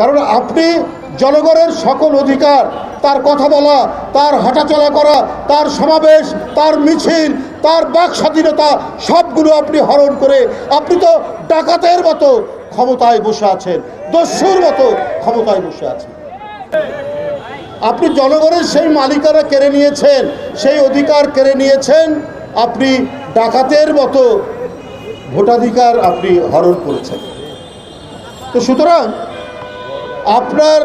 কারণ আপনি জনগণের সকল অধিকার, তার কথা বলা, তার হাঁটাচলা করা, তার সমাবেশ, তার মিছিল, তার বাক স্বাধীনতা, সবগুলো আপনি হরণ করে আপনি তো ডাকাতের মতো ক্ষমতায় বসে আছেন, দস্যুর মতো ক্ষমতায় বসে আছেন। আপনি জনগণের সেই মালিকানা কেড়ে নিয়েছেন, সেই অধিকার কেড়ে নিয়েছেন, আপনি ডাকাতের মতো ভোটাধিকার আপনি হরণ করেছেন। তো সুতরাং আপনার,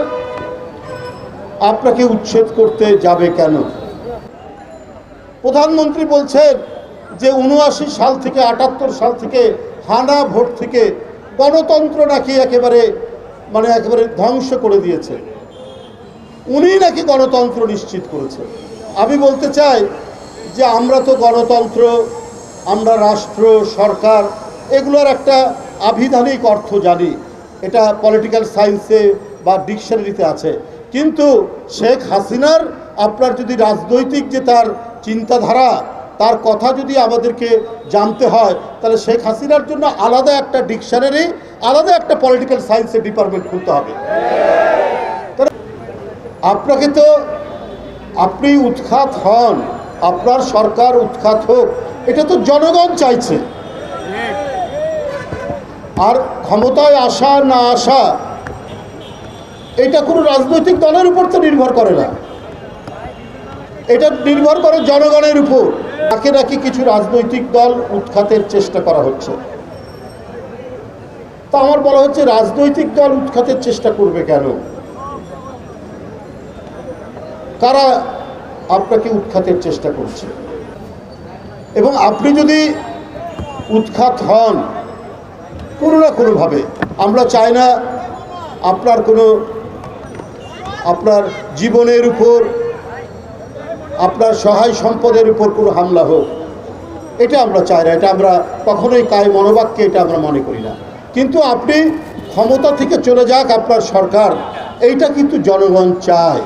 আপনাকে উচ্ছেদ করতে যাবে কেন? প্রধানমন্ত্রী বলছেন যে উনআশি সাল থেকে, আটাত্তর সাল থেকে হানা ভোট থেকে গণতন্ত্র নাকি একেবারে মানে একেবারে ধ্বংস করে দিয়েছে। উনি নাকি গণতন্ত্র নিশ্চিত করেছে। আমি বলতে চাই যে আমরা তো গণতন্ত্র, আমরা রাষ্ট্র, সরকার, এগুলোর একটা আভিধানিক অর্থ জানি। এটা পলিটিক্যাল সায়েন্সে বা ডিকশনারিতে আছে। কিন্তু শেখ হাসিনার আপনার যদি রাজনৈতিক যে তার চিন্তাধারা, তার কথা যদি আমাদেরকে জানতে হয়, তাহলে শেখ হাসিনার জন্য আলাদা একটা ডিকশনারি আলাদা একটা পলিটিক্যাল সায়েন্সের ডিপার্টমেন্ট খুলতে হবে। আপনাকে তো আপনি উৎখাত হন, আপনার সরকার উৎখাত হোক, এটা তো জনগণ চাইছে। আর ক্ষমতায় আসা না আসা, এটা কোনো রাজনৈতিক দলের উপর তো নির্ভর করে না। এটা নির্ভর করে জনগণের উপর। তাকে নাকি কিছু রাজনৈতিক দল উৎখাতের চেষ্টা করা হচ্ছে। তা আমার বলা হচ্ছে, রাজনৈতিক দল উৎখাতের চেষ্টা করবে কেন? কারা আপনাকে উৎখাতের চেষ্টা করছে? এবং আপনি যদি উৎখাত হন কোনো না কোনোভাবে। আমরা চাই না আপনার কোনো আপনার জীবনের উপর, আপনার সহায় সম্পদের উপর কোনো হামলা হোক। এটা আমরা চাই না, এটা আমরা কখনোই কায় মনোবাক্যে এটা আমরা মনে করি না। কিন্তু আপনি ক্ষমতা থেকে চলে যাক আপনার সরকার, এইটা কিন্তু জনগণ চায়।